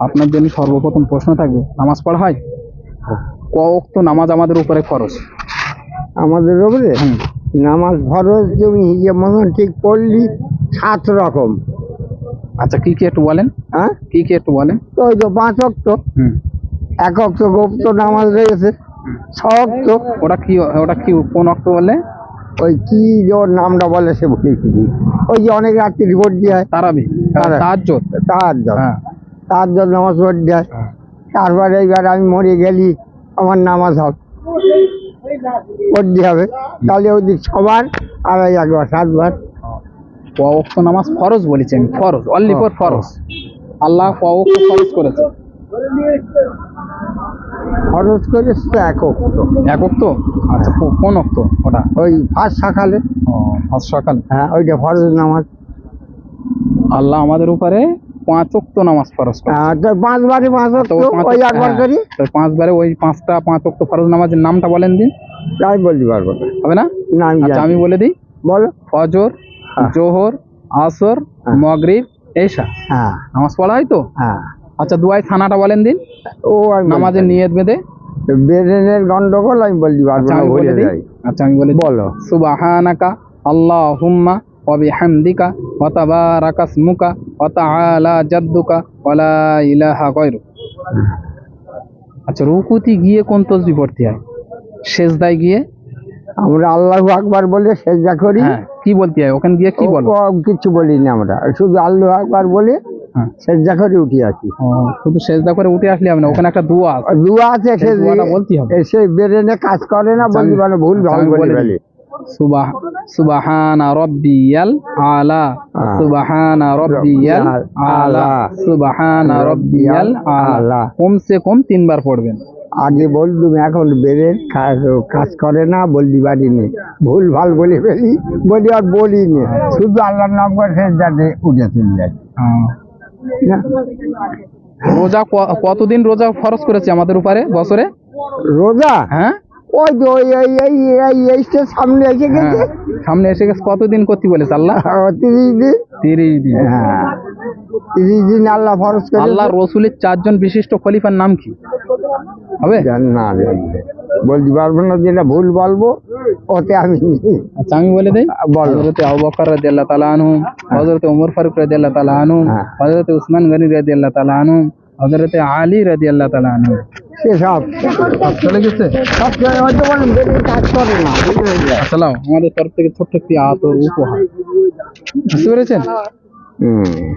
আপনার জন্য সর্বপ্রথম প্রশ্ন থাকবে নামাজ পড়া হয়? ক ওয়াক্ত নামাজ আমাদের উপরে খরচ আমাদের উপরে? নামাজ ফরজ তুমি হিসেব মতন ঠিক পড়লি সাত রকম। আচ্ছা কি কি একটু বলেন? হ্যাঁ? কি কি একটু বলেন? তো ওই তো পাঁচ অক্ট এক অক্ট গুপ্ত নামাজ রয়েছে ছ অক্ট ওটা কি ওটা কি কোন অক্ত বলে? ওই কি যে ওর নামটা বলে সে ভুলে গেছি। ওই যে অনেক রাত্রি রিপোর্ট দেয় তারাবি তারা- তাহাজ্জুদ। তার জন্য হ্যাঁ। তার জন্য নামাজ পড়ে দেয় হ্যাঁ। তারপরে এইবার আমি মরে গেলি আমার নামাজ হবে। পড়তে হবে। তাহলে ওই সবার আর ওই একবার সাতবার ক ওয়াক্ত নামাজ ফরজ বলেছি আমি ফরজ অনলি ফর ফরজ। আল্লাহ ক ওয়াক্ত ফরজ করেছে। খরচ করে তো এক অক্ট এক অক্ত আচ্ছা কোন অক্ত ওটা? ওই ফার্স্ট সকালে। ও আজ সকাল। হ্যাঁ ওইটা ফরজ নামাজ। আল্লাহ আমাদের উপরে পাঁচ অক্ত নামাজ ফরজ হ্যাঁ, পাঁচবারে পাঁচ ওই পাঁচ ওই ওয়াক্ত- একবার হ্যাঁ, করি। পাঁচবারে ওই পাঁচটা পাঁচ ফরজ নামাজের নামটা বলেন দিন। তাই বলতে পারব হবে না? না আমি আচ্ছা। আমি বলে দিই। বলো। ফজর হ্যাঁ। জোহর আসর। মগরিব এশা। হ্যাঁ। নামাজ পড়া হয় তো? হ্যাঁ। আচ্ছা দুয়াই থানাটা বলেন দিন। ও নামাজের নিয়ত বেঁধে। বেরেনের গন্ডগোল আমি বলতে পারব আচ্ছা না বলে দিই। আচ্ছা আমি বলে দিই। বলো। সুবাহানাকা আল্লাহুম্মা ওয়া বিহামদিকা ওয়া তাবারাকা ইসমুকা জাদ্দুকা ওয়া লা ইলাহা গায়রুক। আচ্ছা রুকুতি গিয়ে কোন তসবি পড়তে হয়? সেজদায় গিয়ে? আমরা আল্লাহু আকবার বলে সেজদা করি। হ্যাঁ কি বলতে হয়? ওখানে গিয়ে কি বলো? ও কিচ্ছু বলিনি আমরা। শুধু আল্লাহু আকবার বলে হ্যাঁ। সেজদা করে উঠে আসি। শুধু সেজদা করে উঠে আসলে হবে না ওখানে একটা দোয়া দুয়া আছে সে দোয়াটা বলতেই হবে। সে বেরেনে কাজ করে না আচ্ছা, বলতে আমি- পারে ভুল আচ্ছা, ভালো বলে বলে সুবাহ সুবাহানা রব্বিয়াল আলা। সুবাহানা রব্বিয়াল আলা সুবাহানা রব্বিয়াল আলা। কমসে কম তিনবার পড়বেন। আগে বলতুম এখন বেরেন কাজ- করে না বলতে পারিনি ভুল ভালো বলে ফেলি বলি আর বলিনি শুধু আল্লাহর নাম করে সেজদাতে উঠে চলে যায়। রোজা কতদিন রোজা ফরজ করেছে আমাদের উপরে বছরে? রোজা? হ্যাঁ? ওই তো ওই এই এই এই এইটা সামনে এসে হ্যাঁ গেছে। সামনে এসে গেছে। কতদিন করতে বলেছে আল্লাহ? তিরিশ দিন। তিরিশ দিন। হ্যাঁ তিরিশ দিন আল্লাহ ফরজ করে আল্লাহ রসুলের চারজন বিশিষ্ট খলিফার নাম কি? হবে? না। বলতে পারব না যেটা ভুল বলব ওতে আমি আচ্ছা আমি বলে দেই। বলো। হজরতে আবু বকর রাদিয়াল্লাহু তাআলা আনহু হজরতে ওমর ফারুক রাদিয়াল্লাহু তাআলা আনহু হ্যাঁ। হজরতে উসমান গনি রাদিয়াল্লাহু তাআলা আনহু হজরতে আলী রাদিয়াল্লাহু তাআলা আনহু। সেসব চলে গেছে? হয়তো বলেন কাজ করে না। আসসালাম। আমাদের তরফ থেকে ছোট্ট একটি আতর উপহার। বুঝতে পেরেছেন? হুম।